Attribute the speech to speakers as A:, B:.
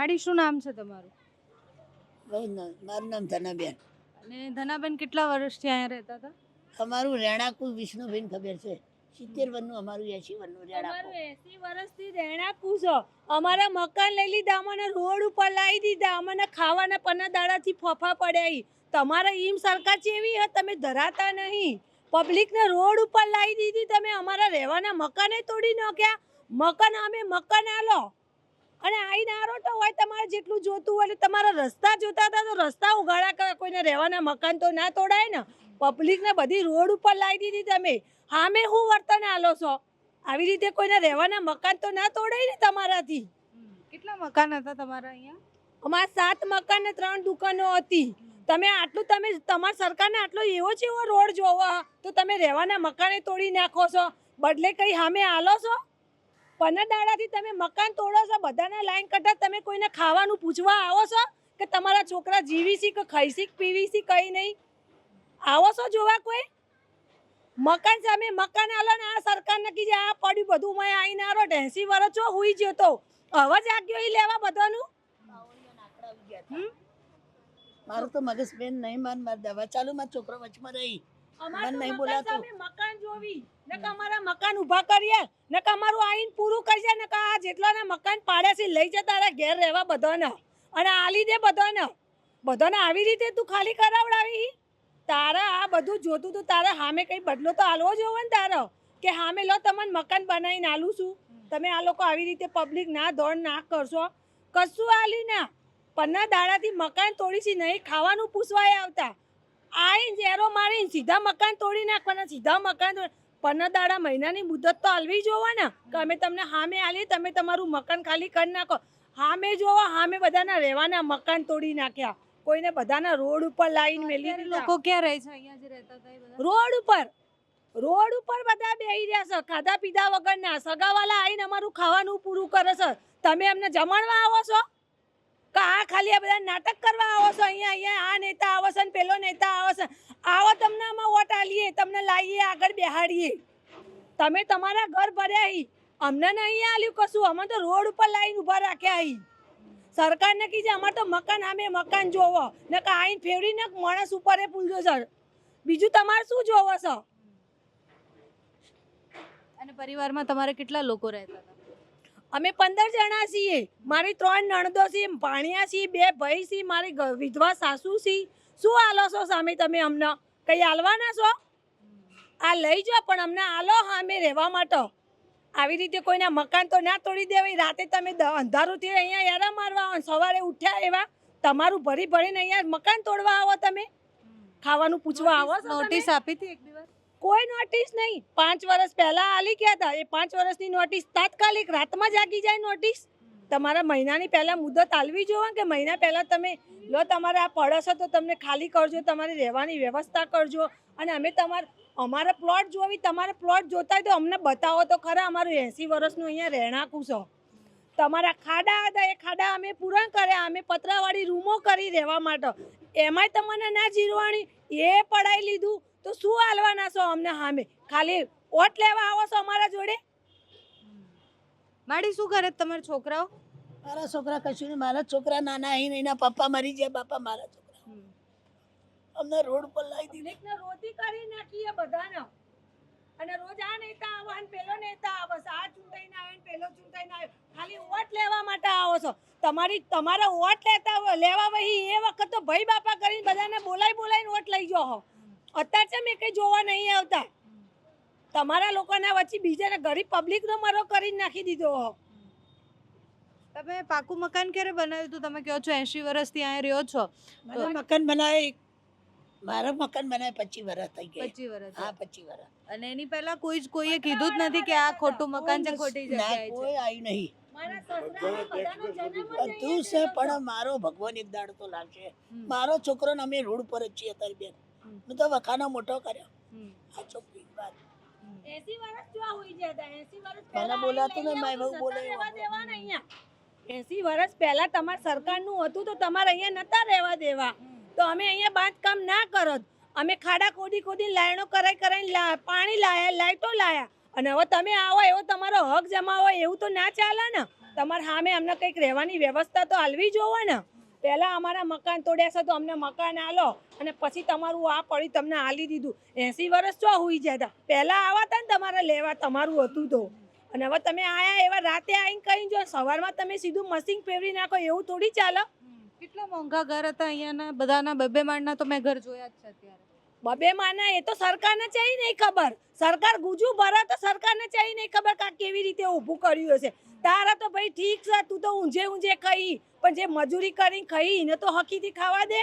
A: માડી શું નામ છે તમારું?
B: મારું નામ ધનાબેન.
A: અને ધનાબેન કેટલા વર્ષથી અહીંયા રહેતા હતા?
B: અમારું રેણાકુલ વિષ્ણુબેન ખબર છે. સિત્તેર વનનું અમારું એસી વનનું રેણાકુ
C: એસી વર્ષથી રહેણાંકું છો. અમારા મકાન લઈ લીધા અમને રોડ ઉપર લાવી દીધા અમને ખાવાના પન્ના દાડાથી ફફા પડ્યા તમારે ઈમ સરકાર જેવી હે તમે ધરાતા નહીં. પબ્લિકને રોડ ઉપર લાવી દીધી તમે અમારા રહેવાના મકાને તોડી નાખ્યા. મકાન અમે મકાન આલો. અને આઈને આરો તો હોય તમારે જેટલું જોતું હોય એટલે તમારા રસ્તા જોતા હતા તો રસ્તા ઉગાડા કરે કોઈને રહેવાના મકાન તો ના તોડાય ને? પબ્લિકને બધી રોડ ઉપર લાવી દીધી તમે. હામે હું વર્તન આલો છો? આવી રીતે કોઈને રહેવાના મકાન તો ના તોડાય ને તમારાથી?
A: કેટલા મકાન હતા તમારા અહીંયા?
C: અમારા સાત મકાન ને ત્રણ દુકાનો હતી. તમે આટલું તમે તમારા સરકારને આટલો એવો જ એવો રોડ જોવો તો તમે રહેવાના મકાને તોડી નાખો છો? બદલે કંઈ સામે આલો છો? પંદર દાડાથી તમે મકાન તોડો છો, બધાના લાઈન કટા તમે કોઈને ખાવાનું પૂછવા આવો છો કે તમારા છોકરા જીવી છે કે ખાઈ છે કે પીવી છે કઈ નહીં? આવો છો જોવા કોઈ? મકાન સામે મકાન આલો ને આ સરકાર નક્કી છે, આ પડ્યું બધું મેં આવીને આરો એસી વર્ષ છો, હુઈ ગયો તો. હવે જાગ્યો એ લેવા બધાનું?
B: મારું તો મગજ બેન નહીં માન માર દવા. ચાલુ, મારા છોકરો વચમાં રહી. મન નહીં બોલાતું.
C: મકાન જોવી. નકા અમારા મકાન ઊભા કરીએ નકા અમારું આઈન પૂરું કરજે નકા આ જેટલાના મકાન પાડે છે લઈ જતા તારા ઘેર રહેવા બધાને. અને આલી દે બધાને. બધાને આવી રીતે તું ખાલી કરાવડાવી તારા આ બધું જોતું તું તારા સામે કઈ બદલો તો આલવો જોવે ને તારો. કે સામે લો તમને મકાન બનાવીને આલું છું. તમે આ લોકો આવી રીતે પબ્લિક ના દોડ ના કરશો. કશું આલી ના. પન્ના દાડાથી મકાન તોડી છે નહીં ખાવાનું પૂછવાય આવતા. આઈને ઝેરો મારીને સીધા મકાન તોડી નાખવાના સીધા મકાન પંદર દાડા મહિનાની મુદત તો આલવી જોવા ને. કે અમે તમને હામે આલી તમે તમારું મકાન ખાલી કરી નાખો. હામે જોવા હામે બધાના રહેવાના મકાન તોડી નાખ્યા. કોઈને બધાના રોડ ઉપર લાઈન મેલી
A: લોકો ક્યાં રહે છે? અહીંયા જે રહેતા હતા
C: રોડ ઉપર. રોડ ઉપર બધા બેહી રહ્યા છે. ખાધા પીધા વગરના. સગાવાલા આવીને અમારું ખાવાનું પૂરું કરે છે. તમે અમને જમણવા આવો છો? કે આ ખાલી આ બધા નાટક કરવા આવો છો? અહીંયા અહીંયા, આ નેતા આવો છે ને પેલો નેતા આવો છે? આવો તમને આમાં વોટ આલીએ, તમને લાવીએ આગળ બેહાડીએ. તમે તમારા ઘર ભર્યા અહીં અમને નહીં આલ્યું કશું? અમે તો રોડ ઉપર લાવીને ઊભા રાખ્યા અહીં સરકારને કીધે અમારે તો મકાન આમે મકાન જોવો. ને કે આઈને ફેવડીને માણસ ઉપર પુલજો સર બીજું તમારે શું જોવો સર
A: અને પરિવારમાં તમારે કેટલા લોકો રહેતા હતા?
C: અમે પંદર જણા છીએ. મારી ત્રણ નણદો છે ભાણિયા છીએ બે ભાઈ છે મારી વિધવા સાસુ છે. શું આલો છો સામે તમે અમને? કંઈ આલવાના છો? આ લઈ જાઓ પણ અમને આલો અમે રહેવા માટે. આવી રીતે કોઈના મકાન તો ના તોડી દેવાય. રાતે તમે અંધારુંથી અહીંયા યારા મારવા આવો સવારે ઉઠ્યા એવા તમારું ભરી ભરીને અહીંયા મકાન તોડવા આવો તમે. ખાવાનું પૂછવા આવો?
A: નોટિસ આપી હતી એક દિવસ?
C: કોઈ નોટિસ નહીં. પાંચ વર્ષ પહેલા આલી ગયા હતા એ પાંચ વર્ષની નોટિસ તાત્કાલિક રાતમાં જાગી જાય નોટિસ તમારા મહિનાની પહેલા મુદત આલવી જોવે કે મહિના પહેલા તમે, લો, તમારે આ પડશે તો તમને ખાલી કરજો, તમારી રહેવાની વ્યવસ્થા કરજો. અને અમે તમારે, અમારા પ્લોટ જોવી, તમારે પ્લોટ જોતા હોય તો અમને બતાવો તો ખરા, અમારું એંસી વર્ષનું અહીંયા રહેણાંકું છો. તમારા ખાડા હતા, એ ખાડા અમે પૂરણ કર્યા. અમે પતરાવાળી રૂમો કરી રહેવા માટે. એમાંય તમને ના જીરવાણી એ પડાવી લીધું. તો શું હાલવાના છો અમને સામે? ખાલી ઓટ લેવા આવો છો અમારા જોડે?
A: માડી શું કરે તમારા છોકરાઓ?
B: મારા છોકરા કશું નહીં મારા છોકરા નાના અહીં એના પપ્પા મરી ગયા બાપા મારા છોકરા. અમને રોડ પર લાવી દીધી.
C: એકને રોતી કરી નાખીએ બધાને. અને રોજ આ નેતા આવે ને પેલો નેતા આવે છે. આ ચૂંટાઈને આવે ને પેલો ચૂંટાઈને આવે ખાલી વોટ લેવા માટે આવો છો. તમારી તમારા વોટ લેતા હોય- લેવા વહી એ વખત તો ભાઈ બાપા કરીને બધાને બોલાઈ બોલાઈને વોટ લઈ જાઓ અત્યારે છે મેં કંઈ જોવા નહીં આવતા. તમારા લોકોના વચ્ચે બીજાને ગરીબ પબ્લિકનો મારો કરી નાખી દીધો હો.
A: તમે પાકું મકાન ક્યારે બનાવ્યું હતું? તમે કહો છો એંશી વર્ષથી અહીંયા રહ્યો છો.
B: મકાન બનાવે મારા મકાન બનાવે પચીસ વર્ષ થઈ ગયા.
A: પચીસ વર્ષ.
B: હા પચીસ વર્ષ.
A: અને એની પહેલા કોઈ જ કોઈએ કીધું જ નથી કે આ ખોટું મકાન છે ખોટી જગ્યાએ છે.
B: કોઈ આવ્યું નહીં. બધું છે પણ મારો ભગવાન એક દાડ તો લાગશે મારો છોકરો ને અમે રોડ પર જ છીએ અત્યારે બેન. મેં તો વખાનો મોટો કર્યો. આ છોકરી વાત. મને બોલાતું
C: અહીં
B: નહીં, બહુ બોલે
C: એસી વર્ષ પહેલા તમારા સરકારનું હતું તો તમારે અહીંયા નતા રહેવા દેવા. તો અમે અહીંયા બાંધકામ ના કરત અમે ખાડા ખોદી ખોદી લાઈનો કરાઈ કરાઈ લા- પાણી લાયા લાઈટો લાયા. અને હવે તમે આવો એવો તમારો હક જમાવો એવું તો ના ચાલે ને. તમારે સામે અમને કંઈક રહેવાની વ્યવસ્થા તો હાલવી જોવે ને. પહેલા અમારા મકાન તોડ્યા છે તો અમને મકાન આલો અને પછી તમારું આ પડી તમને આલી દીધું. એસી વર્ષ ચો હોઈ જાય તા પહેલા આવા હતા ને તમારે લેવા, તમારું હતું તો. અને હવે તમે આયા એવા રાતે આવીને કહી જો સવારમાં તમે સીધું મશીન ફેરવી નાખો એવું થોડી ચાલે?
A: કેટલા મોંઘા ઘર હતા અહીંયાના? બધાના બબે માળના તો મેં ઘર જોયા જ છે અત્યારે.
C: બબે માના, એ તો સરકારને ચાહી નહીં ખબર. સરકાર ગુજુ ભરા તો સરકારને ચાહી નહીં ખબર કા કેવી રીતે ઊભું કર્યું હશે. તારા તો ભાઈ ઠીક છે, તું તો ઊંઝે ઊંઝે ખાઈ. પણ જે મજૂરી કરીને ખાઈ, એને તો હકીથી ખાવા દે.